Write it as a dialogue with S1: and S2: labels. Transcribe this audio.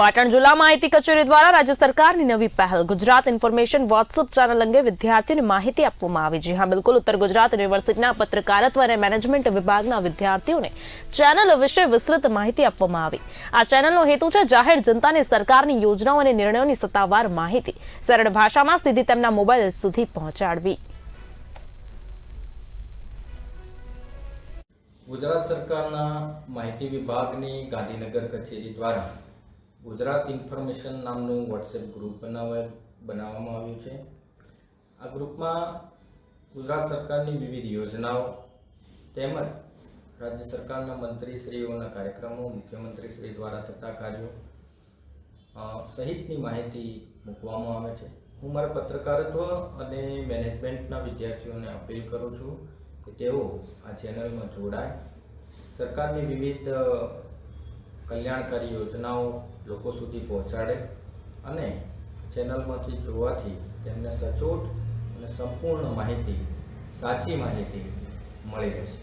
S1: પાટણ જિલ્લા માહિતી કચેરી દ્વારા રાજ્ય સરકારની નવી પહેલ. ગુજરાત ઇન્ફોર્મેશન વોટ્સઅપ ચેનલ અંગે વિદ્યાર્થીઓને માહિતી આપવામાં આવી છે. હા, બિલકુલ. ઉત્તર ગુજરાત યુનિવર્સિટીના પત્રકારત્વ અને મેનેજમેન્ટ વિભાગના વિદ્યાર્થીઓને ચેનલ વિશે વિસ્તૃત માહિતી આપવામાં આવી. આ ચેનલનો હેતુ છે જાહેર જનતાને સરકારની યોજનાઓ અને નિર્ણયોની સત્તાવાર માહિતી. સરળ ભાષામાં સીધી તેમના મોબાઈલ સુધી પહોંચાડવી.
S2: ગુજરાત સરકારના માહિતી વિભાગની ગાંધીનગર કચેરી દ્વારા ગુજરાત ઇન્ફોર્મેશન નામનું વોટ્સએપ ગ્રુપ બનાવવા બનાવવામાં આવ્યું છે. આ ગ્રુપમાં ગુજરાત સરકારની વિવિધ યોજનાઓ તેમજ રાજ્ય સરકારના મંત્રીશ્રીઓના કાર્યક્રમો, મુખ્યમંત્રીશ્રી દ્વારા થતા કાર્યો સહિતની માહિતી મૂકવામાં આવે છે. હું મારા પત્રકારત્વ અને મેનેજમેન્ટના વિદ્યાર્થીઓને અપીલ કરું છું કે તેઓ આ ચેનલમાં જોડાય. સરકારની વિવિધ કલ્યાણકારી યોજનાઓ લોકો સુધી પહોંચાડે અને ચેનલમાંથી જોવાથી તેમને સચોટ અને સંપૂર્ણ માહિતી, સાચી માહિતી મળી રહેશે